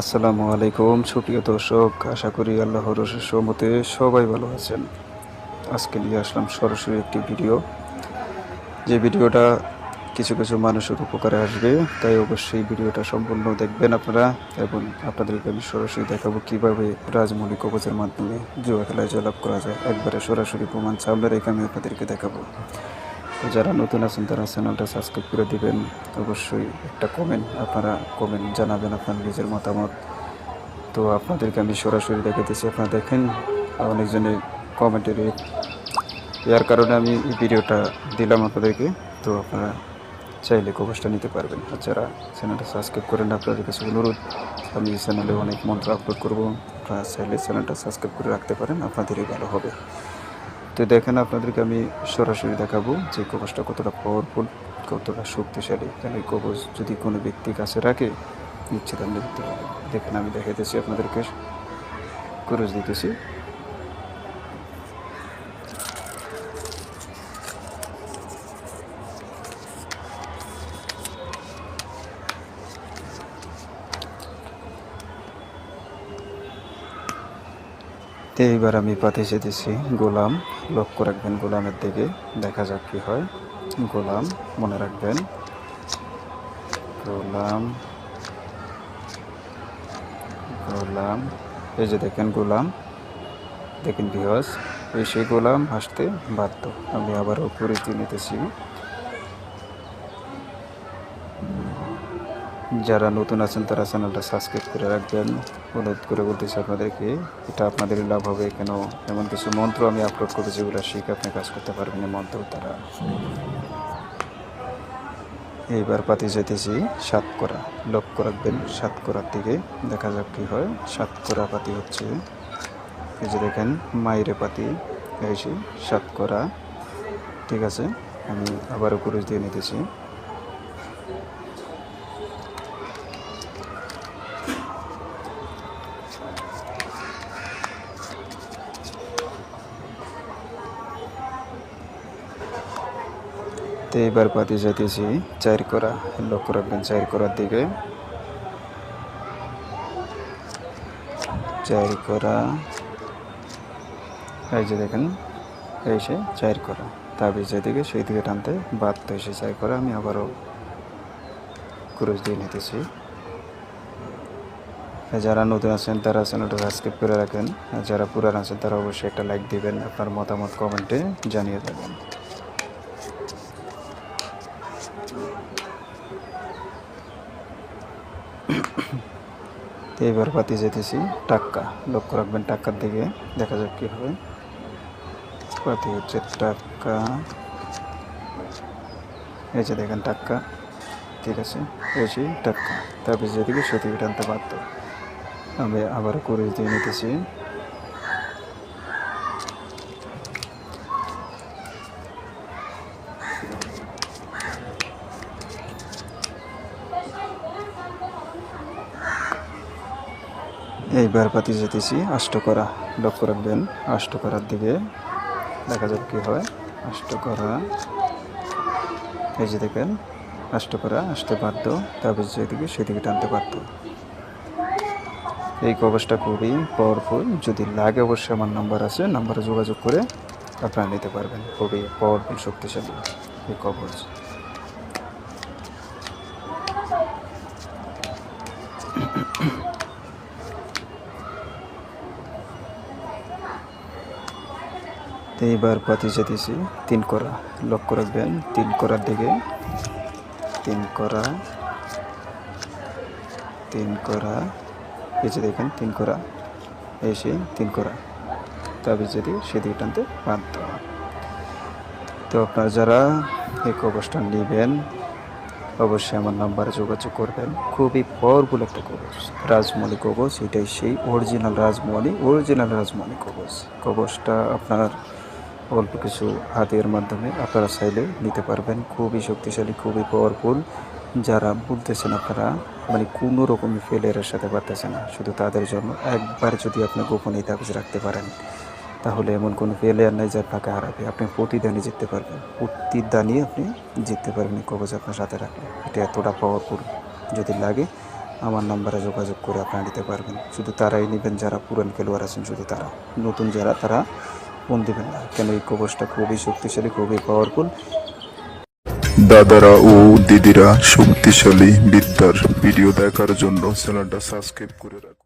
আসসালামু আলাইকুম, সুপ্রিয় দর্শক, আশা করি আল্লাহর সহমতে সবাই ভালো আছেন। আজকে নিয়ে আসলাম সরাসরি একটি ভিডিও। যে ভিডিওটা কিছু কিছু মানুষের উপকারে আসবে, তাই অবশ্যই ভিডিওটা সম্পূর্ণ দেখবেন আপনারা এবং আপনাদেরকে আমি সরাসরি দেখাবো কীভাবে রাজমৌলিক কবচের মাধ্যমে জুয়া খেলায় জয়লাভ করা যায়। একবারে সরাসরি প্রমাণ সামনে রেখে আমি আপনাদেরকে দেখাবো। যারা নতুন আছেন, তারা চ্যানেলটা সাবস্ক্রাইব করে দিবেন। অবশ্যই একটা কমেন্ট আপনারা কমেন্ট জানাবেন আপনার নিজের মতামত। তো আপনাদেরকে আমি সরাসরি দেখাতেছি আপনারা দেখেন, অনেকজনে কমেন্টের এর কারণে আমি এই ভিডিওটা দিলাম আপনাদেরকে। তো আপনারা চাইলে কবচটা নিতে পারবেন। আর যারা চ্যানেলটা সাবস্ক্রাইব করেন, আপনাদের কাছে অনুরোধ, আমি এই চ্যানেলে অনেক মন্ত্র আপলোড করব। আপনারা চাইলে চ্যানেলটা সাবস্ক্রাইব করে রাখতে পারেন, আপনাদেরই ভালো হবে। তো দেখেন আপনাদেরকে আমি সরাসরি দেখাবো যে কবচটা কতটা পাওয়ারফুল কতটা শক্তিশালী। এই কবচ যদি কোনো ব্যক্তি কাছে রাখে নিচ্ছে তাহলে দেখতে পারে দেখেন, আমি দেখাইতেছি আপনাদেরকে। খরচ দিতেছি। তো এইবার আমি পাতে যেতেছি। গোলাম, লক্ষ্য রাখবেন গোলামের দিকে, দেখা যাক কি হয়। গোলাম, মনে রাখবেন। গোলাম গোলাম, এই যে দেখেন গোলাম। দেখেন বিহস এই সেই গোলাম, হাসতে বাধ্য। আমি আবারও পরিচয় নিতেছি। যারা নতুন আছেন তারা চ্যানেলটা সাবস্ক্রাইব করে রাখবেন। অনুরোধ করে বলতেছি আপনাদেরকে, এটা আপনাদের লাভ হবে কেন? এমন কিছু মন্ত্র আমি আপলোড করেছি যেগুলো শিখে আপনি কাজ করতে পারবেন এই মন্ত্র তারা এইবার পাতি যেতেছি সাত করা লক্ষ্য রাখবেন সাত করার দিকে দেখা যাক কী হয়। সাত করা পাতি হচ্ছে, এই যে দেখেন মাইরে পাতি এসে সাত করা ঠিক আছে, আমি আবারও কুরুশ দিয়ে নিতেছি। তো এবার যেতেছি চার করা, লক্ষ্য রাখবেন চার করার দিকে। চার করা, এই যে দেখেন, এই সে চার করা। তাবিজ যেদিকে সেই দিকে টানতে বাধ্য এসে করা। আমি আবারও ক্রুজ দিয়ে নিতেছি। যারা নতুন আছেন, তারা চ্যানেলটা সাবস্ক্রাইব করে রাখেন। আর যারা পুরান আছেন, তারা অবশ্যই একটা লাইক দিবেন। আপনার মতামত কমেন্টে জানিয়ে দেবেন। তো এবার পাতি যেতেছি টাক্কা, লক্ষ্য রাখবেন টাক্কার দিকে। দেখা যাক কী হবে পাতি হচ্ছে টাক্কা। এই যে দেখেন টাক্কা। ঠিক আছে এসে টাক্কা। তারপরে যেদিকে সেদিকে টানতে পারত আমি আবার করে দিয়ে নিতেছি। এইবার পাতি যেতেছি আষ্টকরা লক্ষ্য রাখবেন আষ্টকরার দিকে দেখা যাক কী হয়। আষ্টকরা এই যে দেখেন আষ্টকরা আসতে বাধ্য তারপর যেদিকে সেদিকে টানতে পারতো। এই কবচটা খুবই পাওয়ারফুল যদি লাগে অবশ্যই আমার নাম্বার আছে নাম্বারে যোগাযোগ করে আপনারা নিতে পারবেন। খুবই পাওয়ারফুল শক্তিশালী এই কবচ। এইবার পাতি যেতেছি তিন করা। লক্ষ্য রাখবেন তিন করার দিকে। তিন করা তিন করা। এই যে দেখেন, তিন করা। এসে তিন করা। তবে যদি সেদিকে টানতে বাধ্য তো আপনারা যারা এই কবচটা নেবেন, অবশ্যই আমার নাম্বারে যোগাযোগ করবেন। খুবই পাওয়ারফুল একটা কবচ রাজমণি কবচ এটাই সেই অরিজিনাল রাজমণি অরিজিনাল রাজমণি কবচ কবচটা আপনার অল্প কিছু হাতের মাধ্যমে আপনারা চাইলে নিতে পারবেন। খুবই শক্তিশালী, খুবই পাওয়ারফুল যারা বলতেছেন আপনারা মানে কোনো রকমের ফেলিয়ারের সাথে পারতেছে না। শুধু তাদের জন্য। একবার যদি আপনি গোপনে তাবিজ রাখতে পারেন, তাহলে এমন কোনো ফেলিয়ার নেই যে আপনাকে হারাবে। আপনি প্রতিদানে জিততে পারবেন। প্রতিদানই আপনি জিততে পারবেন কবচ আপনার সাথে রাখলে। এটা এতটা পাওয়ারফুল যদি লাগে, আমার নাম্বারে যোগাযোগ করে আপনারা নিতে পারবেন। শুধু তারাই নেবেন, যারা পুরান খেলোয়াড় আছেন শুধু তারা। নতুন যারা, তারা ফোন দেবেন না। কেন এই কবচটা খুবই শক্তিশালী, খুবই পাওয়ারফুল দাদারা ও দিদিরা শক্তিশালী বিদ্যার ভিডিও দেখার জন্য চ্যানেলটা সাবস্ক্রাইব করে রাখুন।